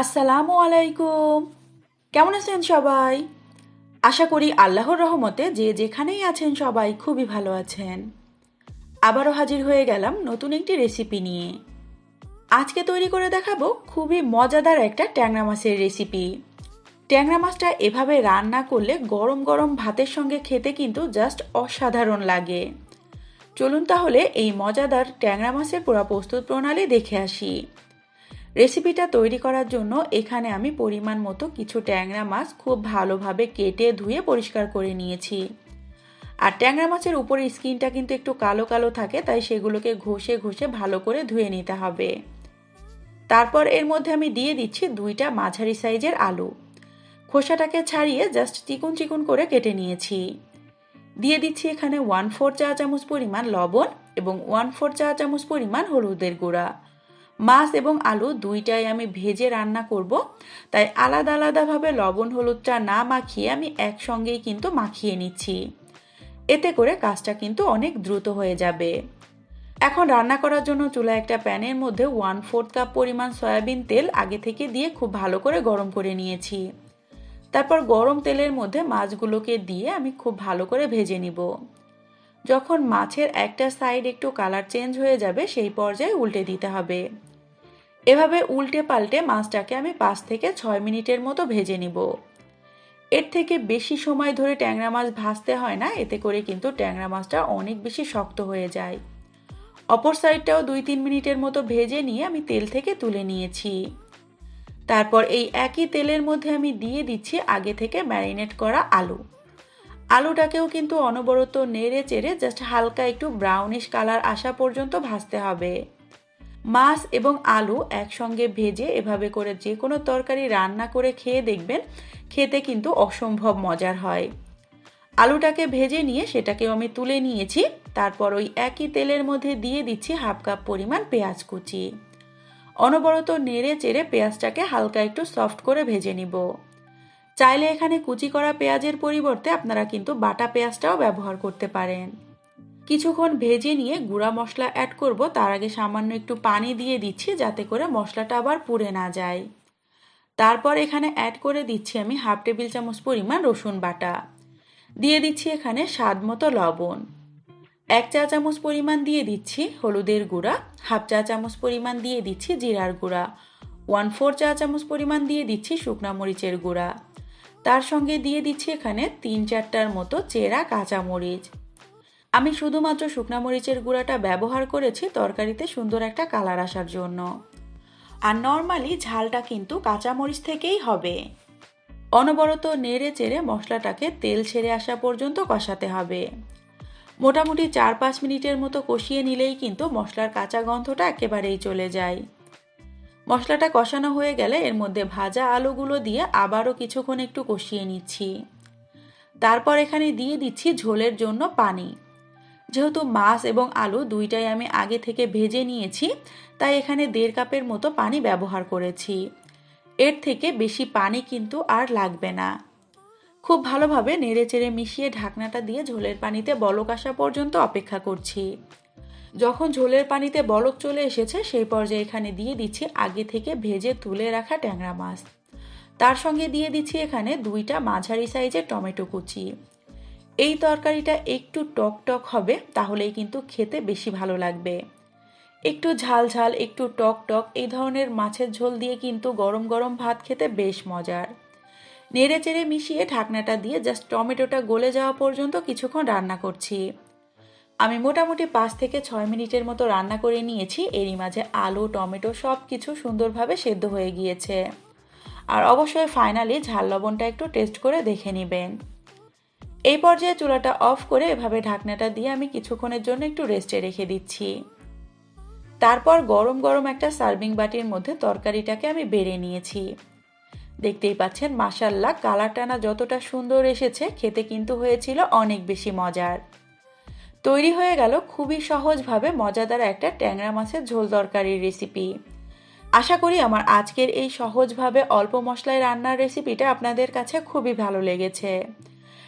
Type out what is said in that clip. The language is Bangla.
আসসালামু আলাইকুম। কেমন আছেন সবাই? আশা করি আল্লাহর রহমতে যে যেখানেই আছেন সবাই খুবই ভালো আছেন। আবারও হাজির হয়ে গেলাম নতুন একটি রেসিপি নিয়ে। আজকে তৈরি করে দেখাবো খুবই মজাদার একটা ট্যাংরা মাছের রেসিপি। ট্যাংরা মাছটা এভাবে রান্না করলে গরম গরম ভাতের সঙ্গে খেতে কিন্তু জাস্ট অসাধারণ লাগে। চলুন তাহলে এই মজাদার ট্যাংরা মাছের পুরা প্রস্তুত প্রণালী দেখে আসি। রেসিপিটা তৈরি করার জন্য এখানে আমি পরিমাণ মতো কিছু ট্যাংরা মাছ খুব ভালোভাবে কেটে ধুয়ে পরিষ্কার করে নিয়েছি। আর ট্যাংরা মাছের উপরের স্কিনটা কিন্তু একটু কালো কালো থাকে, তাই সেগুলোকে ঘষে ঘষে ভালো করে ধুয়ে নিতে হবে। তারপর এর মধ্যে আমি দিয়ে দিচ্ছি দুইটা মাঝারি সাইজের আলু। খোসাটাকে ছাড়িয়ে জাস্ট চিকুন চিকুন করে কেটে নিয়েছি। দিয়ে দিচ্ছি এখানে ওয়ান ফোর চা চামচ পরিমাণ লবণ এবং ওয়ান ফোর চা চামচ পরিমাণ হলুদের গুঁড়া। মাছ এবং আলু দুইটাই আমি ভেজে রান্না করব। তাই আলাদা আলাদাভাবে লবণ, হলুদটা না মাখিয়ে আমি একসঙ্গেই কিন্তু মাখিয়ে নিচ্ছি। এতে করে কাজটা কিন্তু অনেক দ্রুত হয়ে যাবে। এখন রান্না করার জন্য চুলা একটা প্যানের মধ্যে ওয়ান ফোর্থ কাপ পরিমাণ সয়াবিন তেল আগে থেকে দিয়ে খুব ভালো করে গরম করে নিয়েছি। তারপর গরম তেলের মধ্যে মাছগুলোকে দিয়ে আমি খুব ভালো করে ভেজে নিব। যখন মাছের একটা সাইড একটু কালার চেঞ্জ হয়ে যাবে, সেই পর্যায়ে উল্টে দিতে হবে। এভাবে উল্টে পাল্টে মাছটাকে আমি পাঁচ থেকে ছয় মিনিটের মতো ভেজে নিব। এর থেকে বেশি সময় ধরে ট্যাংরা মাছ ভাজতে হয় না, এতে করে কিন্তু ট্যাংরা মাছটা অনেক বেশি শক্ত হয়ে যায়। অপর সাইডটাও দুই তিন মিনিটের মতো ভেজে নিয়ে আমি তেল থেকে তুলে নিয়েছি। তারপর এই একই তেলের মধ্যে আমি দিয়ে দিচ্ছি আগে থেকে ম্যারিনেট করা আলু। আলুটাকেও কিন্তু অনবরত নেড়ে চেড়ে জাস্ট হালকা একটু ব্রাউনিশ কালার আসা পর্যন্ত ভাজতে হবে। মাছ এবং আলু একসঙ্গে ভেজে এভাবে করে যে কোনো তরকারি রান্না করে খেয়ে দেখবেন, খেতে কিন্তু অসম্ভব মজার হয়। আলুটাকে ভেজে নিয়ে সেটাকেও আমি তুলে নিয়েছি, তারপর ওই একই তেলের মধ্যে দিয়ে দিচ্ছি হাফ কাপ পরিমাণ পেঁয়াজ কুচি। অনবরত নেড়ে চেড়ে পেঁয়াজটাকে হালকা একটু সফট করে ভেজে নিব। চাইলে এখানে কুচি করা পেঁয়াজের পরিবর্তে আপনারা কিন্তু বাটা পেঁয়াজটাও ব্যবহার করতে পারেন। কিছুক্ষণ ভেজে নিয়ে গুঁড়া মশলা অ্যাড করব। তার আগে সামান্য একটু পানি দিয়ে দিচ্ছি যাতে করে মশলাটা আবার পুড়ে না যায়। তারপর এখানে অ্যাড করে দিচ্ছি আমি হাফ টেবিল চামচ পরিমাণ রসুন বাটা। দিয়ে দিচ্ছি এখানে স্বাদ মতো লবণ। এক চা চামচ পরিমাণ দিয়ে দিচ্ছি হলুদের গুঁড়া হাফ চা চামচ পরিমাণ দিয়ে দিচ্ছি জিরার গুঁড়া ওয়ান ফোর চা চামচ পরিমাণ দিয়ে দিচ্ছি শুকনা মরিচের গুঁড়া। তার সঙ্গে দিয়ে দিচ্ছি এখানে তিন চারটার মতো চেরা কাঁচা মরিচ আমি শুধুমাত্র শুকনা মরিচের গুঁড়াটা ব্যবহার করেছি তরকারিতে সুন্দর একটা কালার আসার জন্য। আর নর্মালি ঝালটা কিন্তু কাঁচামরিচ থেকেই হবে। অনবরত নেড়ে চেড়ে মশলাটাকে তেল ছেড়ে আসা পর্যন্ত কষাতে হবে। মোটামুটি চার পাঁচ মিনিটের মতো কষিয়ে নিলেই কিন্তু মশলার কাঁচা গন্ধটা একেবারেই চলে যায়। মশলাটা কষানো হয়ে গেলে এর মধ্যে ভাজা আলুগুলো দিয়ে আবারও কিছুক্ষণ একটু কষিয়ে নিচ্ছি। তারপর এখানে দিয়ে দিচ্ছি ঝোলের জন্য পানি। যেহেতু মাছ এবং আলু দুইটাই আমি আগে থেকে ভেজে নিয়েছি, তাই এখানে দেড় কাপের মতো পানি ব্যবহার করেছি। এর থেকে বেশি পানি কিন্তু আর লাগবে না। খুব ভালোভাবে নেড়ে চেড়ে মিশিয়ে ঢাকনাটা দিয়ে ঝোলের পানিতে বলক আসা পর্যন্ত অপেক্ষা করছি। যখন ঝোলের পানিতে বলক চলে এসেছে, সেই পর্যায়ে এখানে দিয়ে দিচ্ছি আগে থেকে ভেজে তুলে রাখা ট্যাংরা মাছ। তার সঙ্গে দিয়ে দিচ্ছি এখানে দুইটা মাঝারি সাইজের টমেটো কুচি। এই তরকারিটা একটু টক টক হবে, তাহলেই কিন্তু খেতে বেশি ভালো লাগবে। একটু ঝাল ঝাল, একটু টক টক এই ধরনের মাছের ঝোল দিয়ে কিন্তু গরম গরম ভাত খেতে বেশ মজার। নেড়ে চেড়ে মিশিয়ে ঢাকনাটা দিয়ে জাস্ট টমেটোটা গলে যাওয়া পর্যন্ত কিছুক্ষণ রান্না করছি। আমি মোটামুটি পাঁচ থেকে ছয় মিনিটের মতো রান্না করে নিয়েছি, এরই মাঝে আলু, টমেটো সব কিছু সুন্দরভাবে সেদ্ধ হয়ে গিয়েছে। আর অবশ্যই ফাইনালি ঝাল লবণটা একটু টেস্ট করে দেখে নেবেন। এই পর্যায়ে চুলাটা অফ করে এভাবে ঢাকনাটা দিয়ে আমি কিছুক্ষণের জন্য একটু রেস্টে রেখে দিচ্ছি। তারপর গরম গরম একটা সার্ভিং বাটির মধ্যে তরকারিটাকে আমি বেড়ে নিয়েছি। দেখতেই পাচ্ছেন মাসাল্লাহ কালার টানা যতটা সুন্দর এসেছে, খেতে কিন্তু হয়েছিল অনেক বেশি মজার। তৈরি হয়ে গেল খুবই সহজভাবে মজাদার একটা ট্যাংরা মাছের ঝোল তরকারির রেসিপি আশা করি আমার আজকের এই সহজভাবে অল্প মশলায় রান্নার রেসিপিটা আপনাদের কাছে খুবই ভালো লেগেছে।